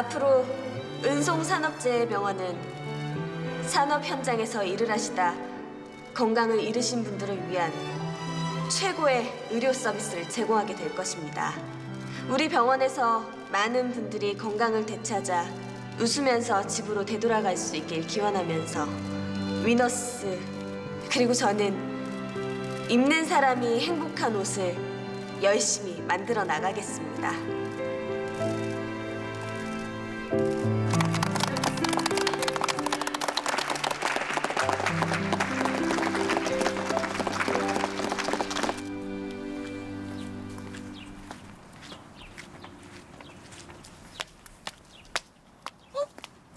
앞으로 은송산업재해 병원은 산업 현장에서 일을 하시다 건강을 잃으신 분들을 위한 최고의 의료 서비스를 제공하게 될 것입니다. 우리 병원에서 많은 분들이 건강을 되찾아 웃으면서 집으로 되돌아갈 수 있길 기원하면서 위너스 그리고 저는 입는 사람이 행복한 옷을 열심히 만들어 나가겠습니다.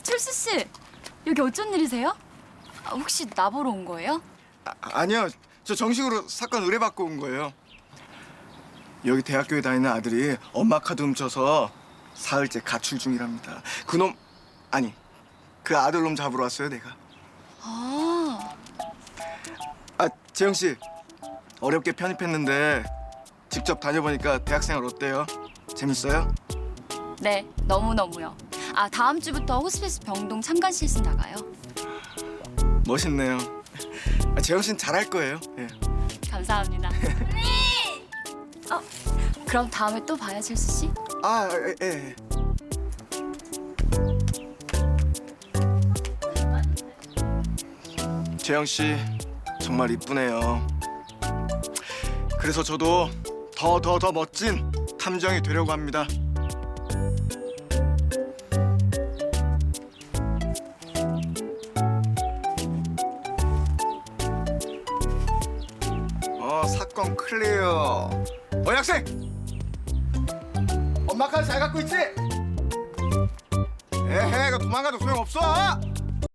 철수 씨, 여기 어쩐 일이세요? 아, 혹시 나보러 온 거예요? 아, 아니요. 저 정식으로 사건 의뢰받고 온 거예요. 여기 대학교에 다니는 아들이 엄마 카드 훔쳐서 사흘째 가출 중이랍니다. 그놈 아니 그 아들놈 잡으러 왔어요 내가. 아, 아 재영 씨 어렵게 편입했는데 직접 다녀보니까 대학생활 어때요? 재밌어요? 네, 너무 너무요. 아, 다음 주부터 호스피스 병동 참관 실습 나가요. 멋있네요. 아, 재영 씨는 잘할 거예요. 예. 감사합니다. 어, 그럼 다음에 또 봐요, 철수 씨. 아 예. 예. 재영 씨 정말 이쁘네요. 그래서 저도 더 더 더 멋진 탐정이 되려고 합니다. 어 사건 클리어. 어 학생 엄마 카드 잘 갖고 있지? 에헤, 이거 도망가도 소용 없어.